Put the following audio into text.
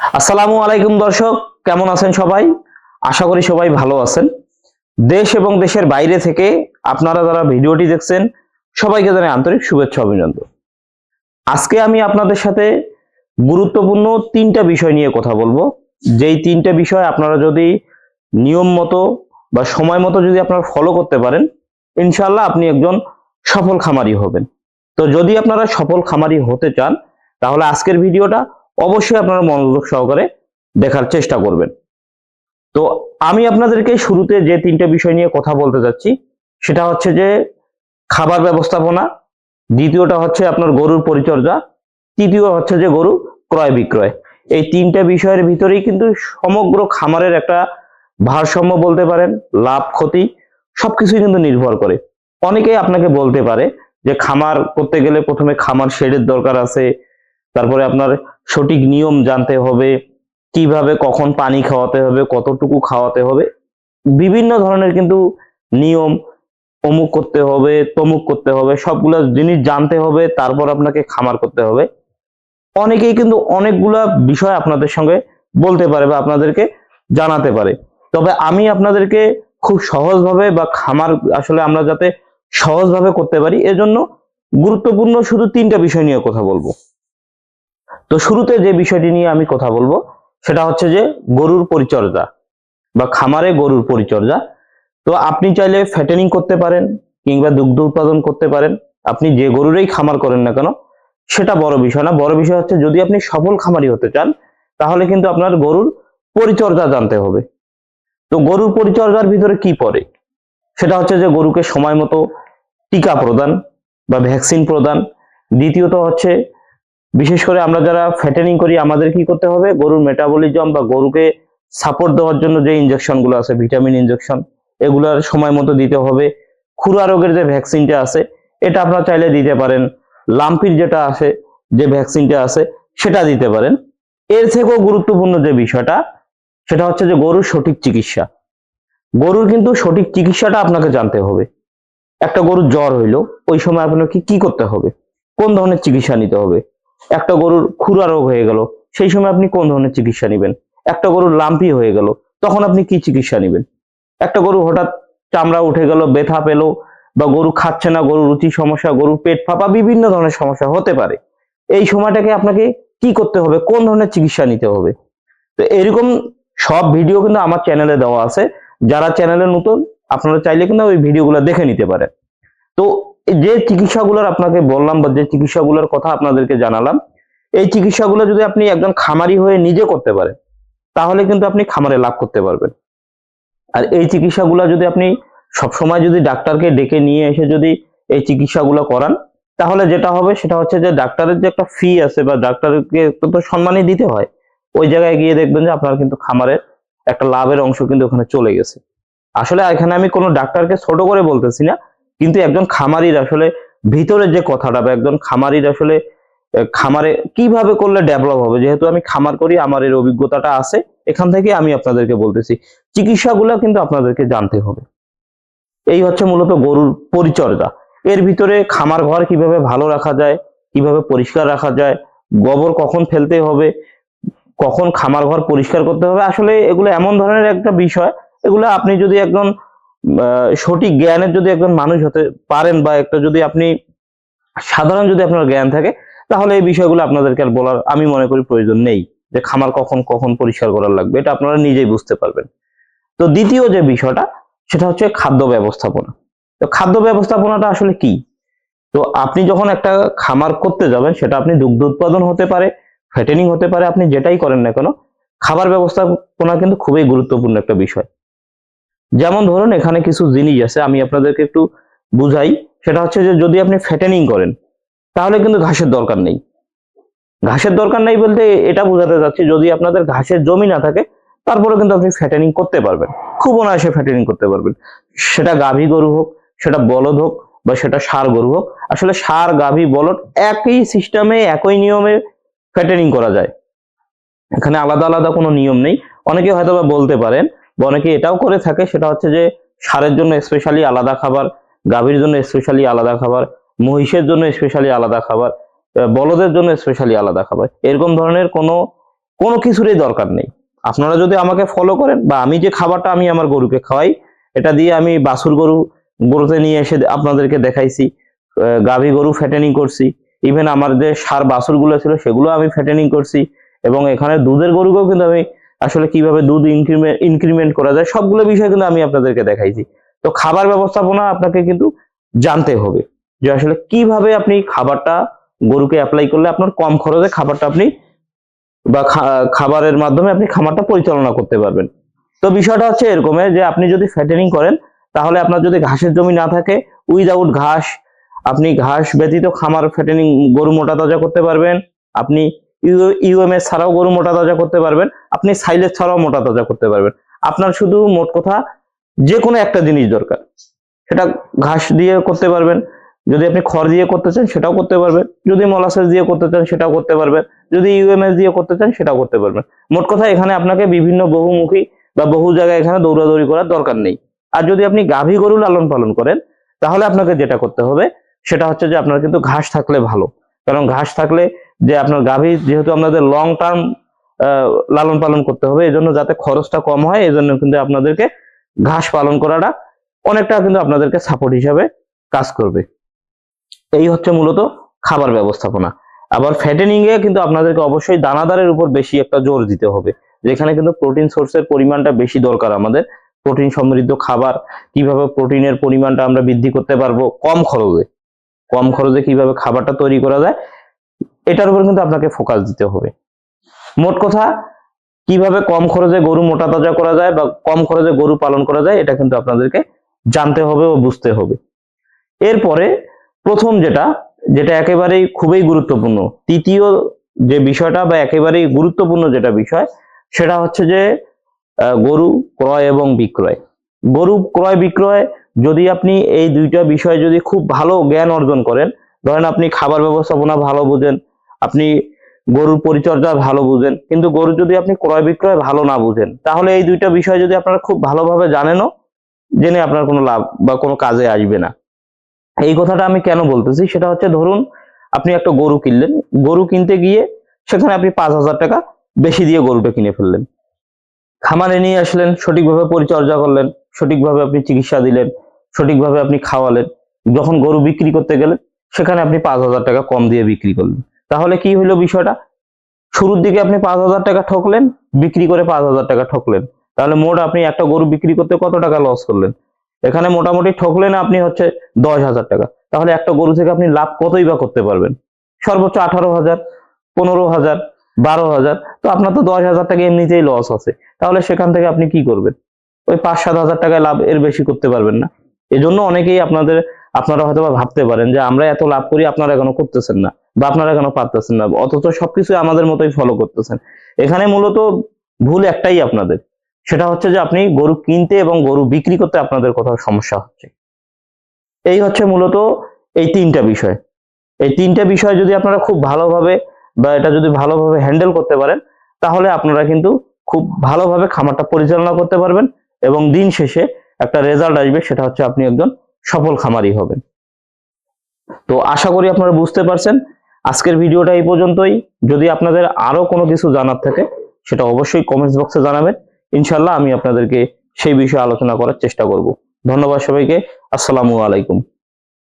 আসসালামু আলাইকুম দর্শক, কেমন আছেন সবাই? আশা করি সবাই ভালো আছেন। দেশ এবং দেশের বাইরে থেকে আপনারা যারা ভিডিওটি দেখছেন, সবাইকে জানাই আন্তরিক শুভেচ্ছা অভিনন্দন। আজকে আমি আপনাদের সাথে গুরুত্বপূর্ণ তিনটা বিষয় নিয়ে কথা বলব। যেই তিনটা বিষয় আপনারা যদি নিয়ম মতো বা সময় মতো যদি আপনারা ফলো করতে পারেন ইনশাল্লাহ আপনি একজন সফল খামারি হবেন। তো যদি আপনারা সফল খামারি হতে চান, তাহলে আজকের ভিডিওটা অবশ্যই আপনারা মনোযোগ সহকারে দেখার চেষ্টা করবেন। তো আমি আপনাদেরকে শুরুতে যে তিনটে বিষয় নিয়ে কথা বলতে যাচ্ছি, সেটা হচ্ছে যে খাবার ব্যবস্থাপনা, দ্বিতীয়টা হচ্ছে আপনার গরুর পরিচর্যা, তৃতীয় হচ্ছে যে গরু ক্রয় বিক্রয়। এই তিনটা বিষয়ের ভিতরেই কিন্তু সমগ্র খামারের একটা ভারসাম্য বলতে পারেন, লাভ, ক্ষতি সবকিছুই কিন্তু নির্ভর করে। অনেকেই আপনাকে বলতে পারে যে খামার করতে গেলে প্রথমে খামার শেডের দরকার আছে, তারপরে আপনার সঠিক নিয়ম জানতে হবে, কীভাবে কখন পানি খাওয়াতে হবে, কতটুকু খাওয়াতে হবে, বিভিন্ন ধরনের কিন্তু নিয়ম অমুক করতে হবে, তমুক করতে হবে, সবগুলো জিনিস জানতে হবে, তারপর আপনাকে খামার করতে হবে। অনেকেই কিন্তু অনেকগুলা বিষয় আপনাদের সঙ্গে বলতে পারে বা আপনাদেরকে জানাতে পারে। তবে আমি আপনাদেরকে খুব সহজভাবে বা খামার আসলে আমরা যাতে সহজভাবে করতে পারি, এজন্য গুরুত্বপূর্ণ শুধু তিনটা বিষয় নিয়ে কথা বলব। তো শুরুতে যে বিষয়টি নিয়ে আমি কথা বলব, সেটা হচ্ছে যে গরুর পরিচর্যা বা খামারে গরুর পরিচর্যা। তো আপনি চাইলে ফ্যাটেনিং করতে পারেন কিংবা দুগ্ধ উৎপাদন করতে পারেন। আপনি যে গরুরই খামার করেন না কেন, সেটা বড় বিষয় না। বড় বিষয় হচ্ছে যদি আপনি সফল খামারি হতে চান, তাহলে কিন্তু আপনার গরুর পরিচর্যা জানতে হবে। তো গরুর পরিচর্যার ভিতরে কি পড়ে? সেটা হচ্ছে যে গরুকে সময় মতো টিকা প্রদান বা ভ্যাকসিন প্রদান। দ্বিতীয়ত হচ্ছে বিশেষ করে আমরা যারা ফ্যাটেনিং করি, আমাদের কি করতে হবে? গরুর মেটাবলিজম বা গরুকে সাপোর্ট দেওয়ার জন্য যে ইনজেকশনগুলো আছে ভিটামিন ইনজেকশন এগুলার সময় মতো দিতে হবে। খুরা রোগের যে ভ্যাকসিনটা আছে, এটা আপনারা চাইলে দিতে পারেন। লাম্পির যেটা আছে, যে ভ্যাকসিনটা আছে, সেটা দিতে পারেন। এর থেকেও গুরুত্বপূর্ণ যে বিষয়টা, সেটা হচ্ছে যে গরুর সঠিক চিকিৎসা। গরুর কিন্তু সঠিক চিকিৎসাটা আপনাকে জানতে হবে। একটা গরুর জ্বর হইল, ওই সময় আপনাকে কি করতে হবে? কোন ধরনের চিকিৎসা নিতে হবে? একটা গরুর খুরা রোগ হয়ে গেল। সেই সময় আপনি কোন ধরনের চিকিৎসা নেবেন? একটা গরুর লাম্পি হয়ে গেল। তখন আপনি কি চিকিৎসা নেবেন? একটা গরু হঠাৎ চামড়া উঠে গেল, ব্যথা পেল বা গরু খাচ্ছে না গরুর রুচি সমস্যা, গরুর পেট ফাঁপা, বিভিন্ন ধরনের সমস্যা হতে পারে। এই সময়টাকে আপনাকে কি করতে হবে? কোন ধরনের চিকিৎসা নিতে হবে? তো এরকম সব ভিডিও কিন্তু আমার চ্যানেলে দেওয়া আছে। যারা চ্যানেলে নতুন, আপনারা চাইলে কিন্তু ওই ভিডিওগুলো দেখে নিতে পারেন। তো যে চিকিৎসাগুলোর আপনাকে বললাম বা যে চিকিৎসাগুলোর কথা আপনাদেরকে জানালাম, এই চিকিৎসাগুলো যদি আপনি একজন খামারি হয়ে নিজে করতে পারেন, তাহলে কিন্তু আপনি খামারে লাভ করতে পারবেন। আর এই চিকিৎসাগুলো যদি আপনি সবসময় যদি ডাক্তারকে ডেকে নিয়ে এসে যদি এই চিকিৎসাগুলো করান, তাহলে যেটা হবে সেটা হচ্ছে যে ডাক্তারের যে একটা ফি আছে বা ডাক্তারকে তো সম্মানই দিতে হয়, ওই জায়গায় গিয়ে দেখবেন যে আপনার কিন্তু খামারের একটা লাভের অংশ কিন্তু ওখানে চলে গেছে। আসলে এখানে আমি কোনো ডাক্তারকে ছোট করে বলতেছি না কিন্তু একজন খামারির আসলে ভিতরের যে কথাটা বা একজন খামারির আসলে খামারে কীভাবে করলে ডেভেলপ হবে? যেহেতু আমি খামার করি, আমার এর অভিজ্ঞতাটা আছে, এখান থেকে আমি আপনাদেরকে বলতেছি। চিকিৎসাগুলো কিন্তু আপনাদেরকে জানতে হবে। এই হচ্ছে মূলত গরুর পরিচর্যা। এর ভিতরে খামার ঘর কীভাবে ভালো রাখা যায়, কীভাবে পরিষ্কার রাখা যায়, গোবর কখন ফেলতে হবে, কখন খামার ঘর পরিষ্কার করতে হবে, আসলে এগুলো এমন ধরনের একটা বিষয়। এগুলো আপনি যদি একজন সঠিক জ্ঞানের যদি একজন মানুষ হতে পারেন বা একটা যদি আপনি সাধারণ যদি আপনার জ্ঞান থাকে, তাহলে এই বিষয়গুলো আপনাদেরকে আর বলার আমি মনে করি প্রয়োজন নেই যে খামার কখন কখন পরিষ্কার করার লাগবে, এটা আপনারা নিজেই বুঝতে পারবেন। তো দ্বিতীয় যে বিষয়টা, সেটা হচ্ছে খাদ্য ব্যবস্থাপনা। তো খাদ্য ব্যবস্থাপনাটা আসলে কি? তো আপনি যখন একটা খামার করতে যাবেন, সেটা আপনি দুগ্ধ উৎপাদন হতে পারে ফ্যাটেনিং হতে পারে, আপনি যেটাই করেন না কেন, খাবার ব্যবস্থাপনা কিন্তু খুবই গুরুত্বপূর্ণ একটা বিষয়। যেমন ধরুন এখানে কিছু জিনিস আছে, আমি আপনাদেরকে একটু বুঝাই। সেটা হচ্ছে যে যদি আপনি ফ্যাটেনিং করেন, তাহলে কিন্তু ঘাসের দরকার নেই। ঘাসের দরকার নেই বলতে এটা বোঝাতে যাচ্ছি যদি আপনাদের ঘাসের জমি না থাকে তারপরে কিন্তু আপনি ফ্যাটেনিং করতে পারবেন। খুব অনায়াসে ফ্যাটেনিং করতে পারবেন। সেটা গাভী গরু হোক, সেটা বলদ হোক, বা সেটা সার গরু হোক, আসলে সার, গাভী, বলদ একই সিস্টেমে একই নিয়মে ফ্যাটেনিং করা যায়। এখানে আলাদা আলাদা কোনো নিয়ম নেই। অনেকে হয়তো বলতে পারেন অনেকে এটাও করে থাকে, সেটা হচ্ছে যে সারের জন্য স্পেশালি আলাদা খাবার, গাভীর জন্য স্পেশালি আলাদা খাবার, মহিষের জন্য স্পেশালি আলাদা খাবার বলদের জন্য স্পেশালি আলাদা খাবার, এরকম ধরনের কোনো কোনো কিছুরই দরকার নেই। আপনারা যদি আমাকে ফলো করেন বা আমি যে খাবারটা আমি আমার গরুকে খাওয়াই, এটা দিয়ে আমি বাছুর গরু, গরুতে নিয়ে এসে আপনাদেরকে দেখাইছি গাভী গরু ফ্যাটেনিং করছি ইভেন আমার যে সার বাছুরগুলো ছিল সেগুলো আমি ফ্যাটেনিং করছি, এবং এখানে দুধের গরুকেও কিন্তু আমি আসলে কীভাবে দুধ ইনক্রিমেন্ট ইনক্রিমেন্ট করা যায়, সবগুলো বিষয় কিন্তু আমি আপনাদেরকে দেখাইছি। তো খাবার ব্যবস্থাপনা আপনাকে কিন্তু জানতে হবে যে আসলে কীভাবে আপনি খাবারটা গরুকে অ্যাপ্লাই করলে আপনার কম খরচে খাবারটা আপনি বা খাবারের মাধ্যমে আপনি খামারটা পরিচালনা করতে পারবেন। তো বিষয়টা হচ্ছে এরকম যে আপনি যদি ফ্যাটেনিং করেন, তাহলে আপনার যদি ঘাসের জমি না থাকে উইদাউট ঘাস, আপনি ঘাস ব্যতীত খামার ফ্যাটেনিং গরু মোটা তাজা করতে পারবেন। আপনি ইউএমএস ছাড়াও গরু মোটা তাজা করতে পারবেন। আপনি সাইলেজ ছাড়াও মোটা তাজা করতে পারবেন। আপনার শুধু মোট কথা যে কোনো একটা জিনিস দরকার। সেটা ঘাস দিয়ে করতে পারবেন। যদি আপনি খড় দিয়ে করতে চান, সেটাও করতে পারবেন। যদি মলাসেস দিয়ে করতে চান, সেটাও করতে পারবেন। যদি ইউএমএস দিয়ে করতে চান, সেটাও করতে পারবেন। মোট কথা এখানে আপনাকে বিভিন্ন বহুমুখী বা বহু জায়গায় এখানে দৌড়াদৌড়ি করার দরকার নেই। আর যদি আপনি গাভী গরু লালন পালন করেন, তাহলে আপনাকে যেটা করতে হবে, সেটা হচ্ছে যে আপনার কিন্তু ঘাস থাকলে ভালো। কারণ ঘাস থাকলে যে আপনার গাভী যেহেতু আপনাদের লং টার্ম লালন পালন করতে হবে এই জন্য যাতে খরচটা কম হয় এই জন্য কিন্তু আপনাদেরকে ঘাস পালন করাটা অনেকটা কিন্তু আপনাদেরকে সাপোর্ট হিসাবে কাজ করবে। এই হচ্ছে মূলত খাবার ব্যবস্থাপনা। আবার ফ্যাটেনিং এ কিন্তু আপনাদেরকে অবশ্যই দানাদারের উপর বেশি একটা জোর দিতে হবে। যেখানে কিন্তু প্রোটিন সোর্সের পরিমাণটা বেশি দরকার আমাদের। প্রোটিন সমৃদ্ধ খাবার, কীভাবে প্রোটিনের পরিমাণটা আমরা বৃদ্ধি করতে পারব কম খরচে। কম খরচে কীভাবে খাবারটা তৈরি করা যায় এটার উপর কিন্তু আপনাকে ফোকাস দিতে হবে। মোট কথা, কীভাবে কম খরচে গরু মোটা তাজা করা যায় বা কম খরচে গরু পালন করা যায়, এটা কিন্তু আপনাদেরকে জানতে হবে ও বুঝতে হবে। এরপরে প্রথম যেটা যেটা একেবারেই খুবই গুরুত্বপূর্ণ, তৃতীয় যে বিষয়টা বা একেবারেই গুরুত্বপূর্ণ যেটা বিষয়, সেটা হচ্ছে যে গরু ক্রয় এবং বিক্রয়। গরু ক্রয় বিক্রয় যদি আপনি এই দুইটা বিষয় যদি খুব ভালো জ্ঞান অর্জন করেন, ধরেন আপনি খাবার ব্যবস্থাপনা ভালো বুঝেন আপনি গরুর পরিচর্যা ভালো বুঝেন। কিন্তু গরু যদি আপনি ক্রয় বিক্রয় ভালো না বুঝেন, তাহলে এই দুইটা বিষয় যদি আপনারা খুব ভালোভাবে জানেনও, জেনে আপনার কোনো লাভ বা কোনো কাজে আসবে না। এই কথাটা আমি কেন বলতেছি? সেটা হচ্ছে ধরুন, আপনি একটা গরু কিনলেন, গরু কিনতে গিয়ে সেখানে আপনি পাঁচ হাজার টাকা বেশি দিয়ে গরুটা কিনে ফেললেন। খামারে নিয়ে আসলেন, সঠিকভাবে পরিচর্যা করলেন, সঠিকভাবে আপনি চিকিৎসা দিলেন, সঠিকভাবে আপনি খাওয়ালেন, যখন গরু বিক্রি করতে গেলেন, সেখানে আপনি পাঁচ হাজার টাকা কম দিয়ে বিক্রি করলেন। তাহলে কি হলো বিষয়টা? শুরুর দিকে আপনি পাঁচ হাজার টাকা ঠকলেন, বিক্রি করে পাঁচ হাজার টাকা ঠকলেন। তাহলে মোট আপনি একটা গরু বিক্রি করতে কত টাকা লস করলেন? এখানে মোটামুটি ঠকলেন আপনি হচ্ছে দশ হাজার টাকা। তাহলে একটা গরু থেকে আপনি লাভ কতই বা করতে পারবেন? সর্বোচ্চ আঠারো হাজার, পনেরো হাজার, বারো হাজার, তো আপনার তো দশ হাজার টাকা এমনিতেই লস আছে। তাহলে সেখান থেকে আপনি কি করবেন? ওই পাঁচ সাত হাজার টাকায় লাভ এর বেশি করতে পারবেন না। এজন্য অনেকেই আপনাদের আপনারা হয়তো ভাবতে পারেন যে আমরা এত লাভ করি, আপনারা কেন করতেছেন না বা আপনারা কেন পারতেছেন না, অথচ সবকিছু আমাদের মতোই ফলো করতেছেন। এখানে মূলত ভুল একটাই আপনাদের, সেটা হচ্ছে যে আপনি গরু কিনতে এবং গরু বিক্রি করতে আপনাদের কোথাও সমস্যা হচ্ছে। এই হচ্ছে মূলত এই তিনটা বিষয়। এই তিনটা বিষয় যদি আপনারা খুব ভালোভাবে বা এটা যদি ভালোভাবে হ্যান্ডেল করতে পারেন, তাহলে আপনারা কিন্তু খুব ভালোভাবে খামারটা পরিচালনা করতে পারবেন এবং দিন শেষে একটা রেজাল্ট আসবে, সেটা হচ্ছে আপনি একজন সফল খামারি হবেন। তো আশা করি আপনারা বুঝতে পারছেন। আজকের ভিডিওটা এই পর্যন্তই। যদি আপনাদের আরও কোনো কিছু জানার থাকে, সেটা অবশ্যই কমেন্টস বক্সে জানাবেন। ইনশাল্লাহ আমি আপনাদেরকে সেই বিষয়ে আলোচনা করার চেষ্টা করব। ধন্যবাদ সবাইকে। আসসালামু আলাইকুম।